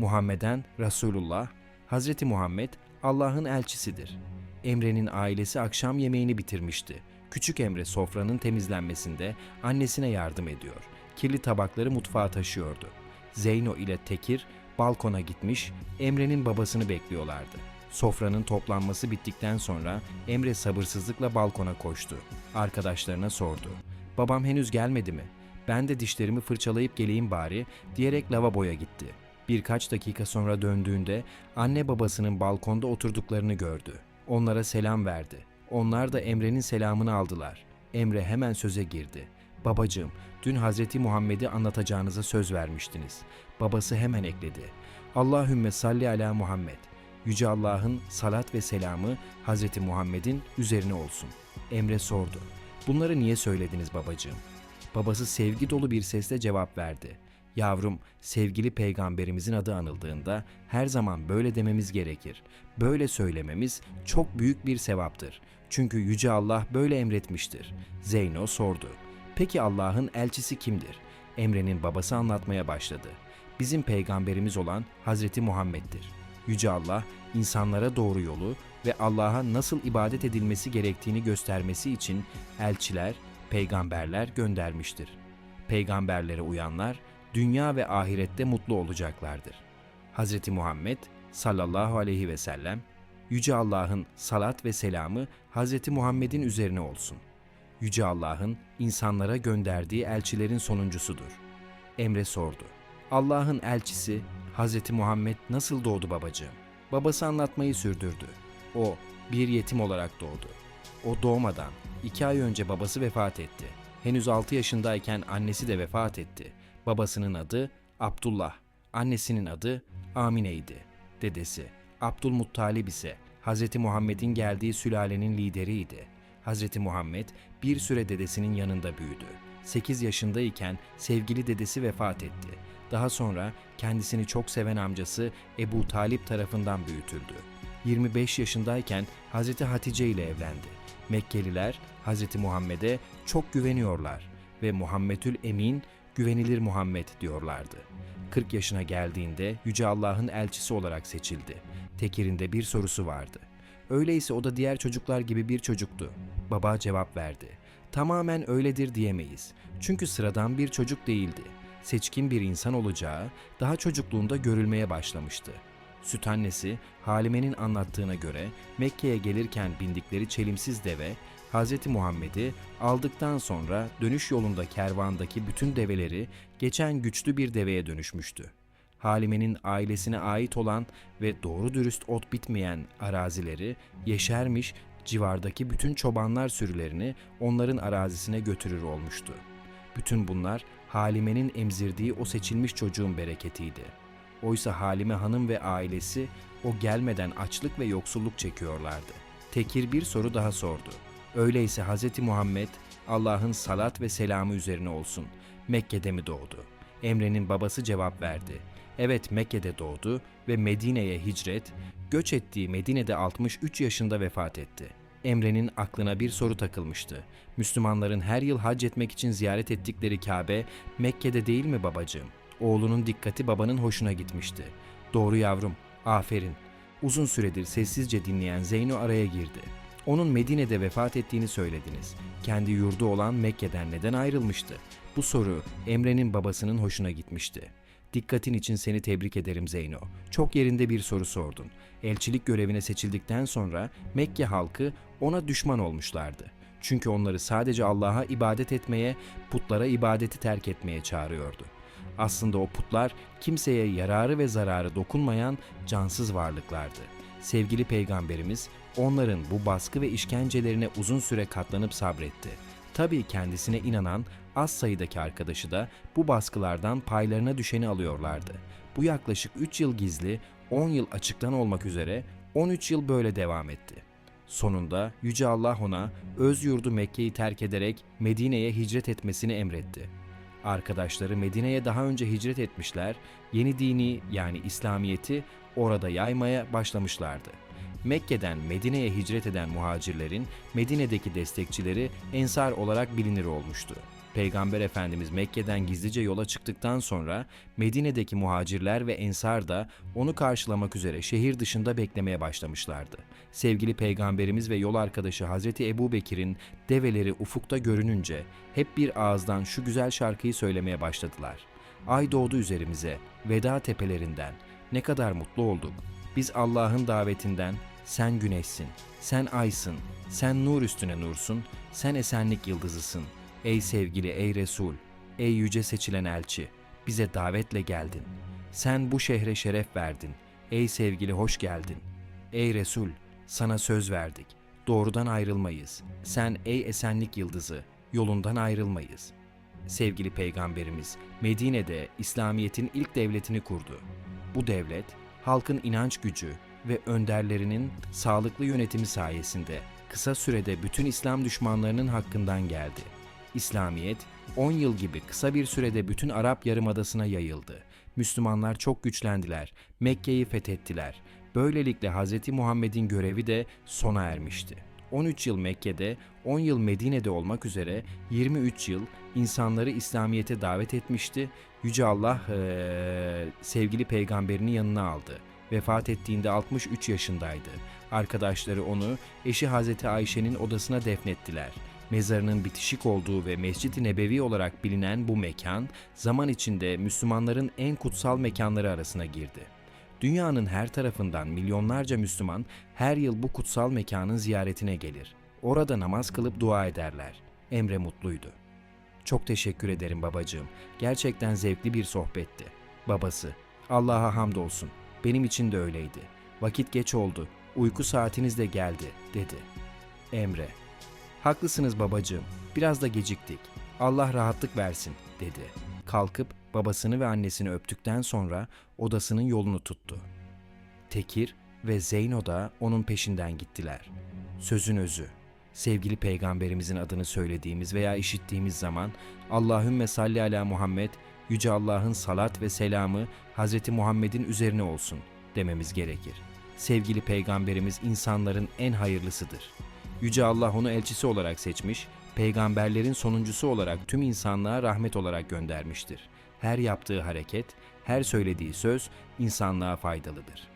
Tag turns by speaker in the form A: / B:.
A: Muhammeden Resulullah, Hazreti Muhammed Allah'ın elçisidir. Emre'nin ailesi akşam yemeğini bitirmişti. Küçük Emre sofranın temizlenmesinde annesine yardım ediyor. Kirli tabakları mutfağa taşıyordu. Zeyno ile Tekir balkona gitmiş, Emre'nin babasını bekliyorlardı. Sofranın toplanması bittikten sonra Emre sabırsızlıkla balkona koştu. Arkadaşlarına sordu. Babam henüz gelmedi mi? Ben de dişlerimi fırçalayıp geleyim bari diyerek lavaboya gitti. Birkaç dakika sonra döndüğünde anne babasının balkonda oturduklarını gördü. Onlara selam verdi. Onlar da Emre'nin selamını aldılar. Emre hemen söze girdi. Babacığım, dün Hazreti Muhammed'i anlatacağınıza söz vermiştiniz. Babası hemen ekledi. Allahümme salli ala Muhammed. Yüce Allah'ın salat ve selamı Hazreti Muhammed'in üzerine olsun. Emre sordu. Bunları niye söylediniz babacığım? Babası sevgi dolu bir sesle cevap verdi. Yavrum, sevgili peygamberimizin adı anıldığında her zaman böyle dememiz gerekir. Böyle söylememiz çok büyük bir sevaptır. Çünkü Yüce Allah böyle emretmiştir. Zeyno sordu. Peki Allah'ın elçisi kimdir? Emre'nin babası anlatmaya başladı. Bizim peygamberimiz olan Hazreti Muhammed'dir. Yüce Allah insanlara doğru yolu ve Allah'a nasıl ibadet edilmesi gerektiğini göstermesi için elçiler, peygamberler göndermiştir. Peygamberlere uyanlar dünya ve ahirette mutlu olacaklardır. Hz. Muhammed sallallahu aleyhi ve sellem Yüce Allah'ın salat ve selamı Hz. Muhammed'in üzerine olsun. Yüce Allah'ın insanlara gönderdiği elçilerin sonuncusudur. Emre sordu. Allah'ın elçisi Hz. Muhammed nasıl doğdu babacığım? Babası anlatmayı sürdürdü. O bir yetim olarak doğdu. O doğmadan iki ay önce babası vefat etti. Henüz 6 yaşındayken annesi de vefat etti. Babasının adı Abdullah, annesinin adı Amine'ydi. Dedesi Abdülmuttalib ise Hz. Muhammed'in geldiği sülalenin lideriydi. Hz. Muhammed bir süre dedesinin yanında büyüdü. 8 yaşındayken sevgili dedesi vefat etti. Daha sonra kendisini çok seven amcası Ebu Talip tarafından büyütüldü. 25 yaşındayken Hz. Hatice ile evlendi. Mekkeliler Hz. Muhammed'e çok güveniyorlar ve Muhammedül Emin, güvenilir Muhammed diyorlardı. 40 yaşına geldiğinde Yüce Allah'ın elçisi olarak seçildi. Tekir'inde bir sorusu vardı. Öyleyse o da diğer çocuklar gibi bir çocuktu. Baba cevap verdi. Tamamen öyledir diyemeyiz. Çünkü sıradan bir çocuk değildi. Seçkin bir insan olacağı daha çocukluğunda görülmeye başlamıştı. Süt annesi Halime'nin anlattığına göre Mekke'ye gelirken bindikleri çelimsiz deve Hz. Muhammed'i aldıktan sonra dönüş yolunda kervandaki bütün develeri geçen güçlü bir deveye dönüşmüştü. Halime'nin ailesine ait olan ve doğru dürüst ot bitmeyen arazileri yeşermiş, civardaki bütün çobanlar sürülerini onların arazisine götürür olmuştu. Bütün bunlar Halime'nin emzirdiği o seçilmiş çocuğun bereketiydi. Oysa Halime Hanım ve ailesi o gelmeden açlık ve yoksulluk çekiyorlardı. Tekir bir soru daha sordu. Öyleyse Hz. Muhammed Allah'ın salat ve selamı üzerine olsun. Mekke'de mi doğdu? Emre'nin babası cevap verdi. Evet Mekke'de doğdu ve Medine'ye hicret, göç ettiği Medine'de 63 yaşında vefat etti. Emre'nin aklına bir soru takılmıştı. Müslümanların her yıl hac etmek için ziyaret ettikleri Kabe, Mekke'de değil mi babacığım? Oğlunun dikkati babanın hoşuna gitmişti. Doğru yavrum, aferin. Uzun süredir sessizce dinleyen Zeyno araya girdi. Onun Medine'de vefat ettiğini söylediniz. Kendi yurdu olan Mekke'den neden ayrılmıştı? Bu soru Emre'nin babasının hoşuna gitmişti. Dikkatin için seni tebrik ederim Zeyno. Çok yerinde bir soru sordun. Elçilik görevine seçildikten sonra Mekke halkı ona düşman olmuşlardı. Çünkü onları sadece Allah'a ibadet etmeye, putlara ibadeti terk etmeye çağırıyordu. Aslında o putlar kimseye yararı ve zararı dokunmayan cansız varlıklardı. Sevgili peygamberimiz onların bu baskı ve işkencelerine uzun süre katlanıp sabretti. Tabii kendisine inanan az sayıdaki arkadaşı da bu baskılardan paylarına düşeni alıyorlardı. Bu yaklaşık 3 yıl gizli, 10 yıl açıktan olmak üzere 13 yıl böyle devam etti. Sonunda Yüce Allah ona öz yurdu Mekke'yi terk ederek Medine'ye hicret etmesini emretti. Arkadaşları Medine'ye daha önce hicret etmişler, yeni dini yani İslamiyet'i orada yaymaya başlamışlardı. Mekke'den Medine'ye hicret eden muhacirlerin Medine'deki destekçileri ensar olarak bilinir olmuştu. Peygamber Efendimiz Mekke'den gizlice yola çıktıktan sonra Medine'deki muhacirler ve ensar da onu karşılamak üzere şehir dışında beklemeye başlamışlardı. Sevgili Peygamberimiz ve yol arkadaşı Hazreti Ebu Bekir'in develeri ufukta görününce hep bir ağızdan şu güzel şarkıyı söylemeye başladılar. Ay doğdu üzerimize, veda tepelerinden. Ne kadar mutlu olduk. Biz Allah'ın davetinden, sen güneşsin, sen aysın, sen nur üstüne nursun, sen esenlik yıldızısın. Ey sevgili, ey Resul, ey yüce seçilen elçi, bize davetle geldin. Sen bu şehre şeref verdin. Ey sevgili hoş geldin. Ey Resul, sana söz verdik. Doğrudan ayrılmayız. Sen ey esenlik yıldızı, yolundan ayrılmayız. Sevgili Peygamberimiz Medine'de İslamiyet'in ilk devletini kurdu. Bu devlet halkın inanç gücü ve önderlerinin sağlıklı yönetimi sayesinde kısa sürede bütün İslam düşmanlarının hakkından geldi. İslamiyet 10 yıl gibi kısa bir sürede bütün Arap Yarımadası'na yayıldı. Müslümanlar çok güçlendiler, Mekke'yi fethettiler. Böylelikle Hz. Muhammed'in görevi de sona ermişti. 13 yıl Mekke'de, 10 yıl Medine'de olmak üzere 23 yıl insanları İslamiyet'e davet etmişti. Yüce Allah eee, sevgili peygamberini yanına aldı. Vefat ettiğinde 63 yaşındaydı. Arkadaşları onu eşi Hazreti Ayşe'nin odasına defnettiler. Mezarının bitişik olduğu ve Mescid-i Nebevi olarak bilinen bu mekan, zaman içinde Müslümanların en kutsal mekanları arasına girdi. Dünyanın her tarafından milyonlarca Müslüman her yıl bu kutsal mekanın ziyaretine gelir. Orada namaz kılıp dua ederler. Emre mutluydu. Çok teşekkür ederim babacığım. Gerçekten zevkli bir sohbetti. Babası, Allah'a hamdolsun. Benim için de öyleydi. Vakit geç oldu. Uyku saatiniz de geldi, dedi. Emre, haklısınız babacığım. Biraz da geciktik. Allah rahatlık versin, dedi. Kalkıp babasını ve annesini öptükten sonra odasının yolunu tuttu. Tekir ve Zeyno da onun peşinden gittiler. Sözün özü, sevgili peygamberimizin adını söylediğimiz veya işittiğimiz zaman Allahümme salli ala Muhammed, Yüce Allah'ın salat ve selamı Hz. Muhammed'in üzerine olsun dememiz gerekir. Sevgili peygamberimiz insanların en hayırlısıdır. Yüce Allah onu elçisi olarak seçmiş, peygamberlerin sonuncusu olarak tüm insanlığa rahmet olarak göndermiştir. Her yaptığı hareket, her söylediği söz insanlığa faydalıdır.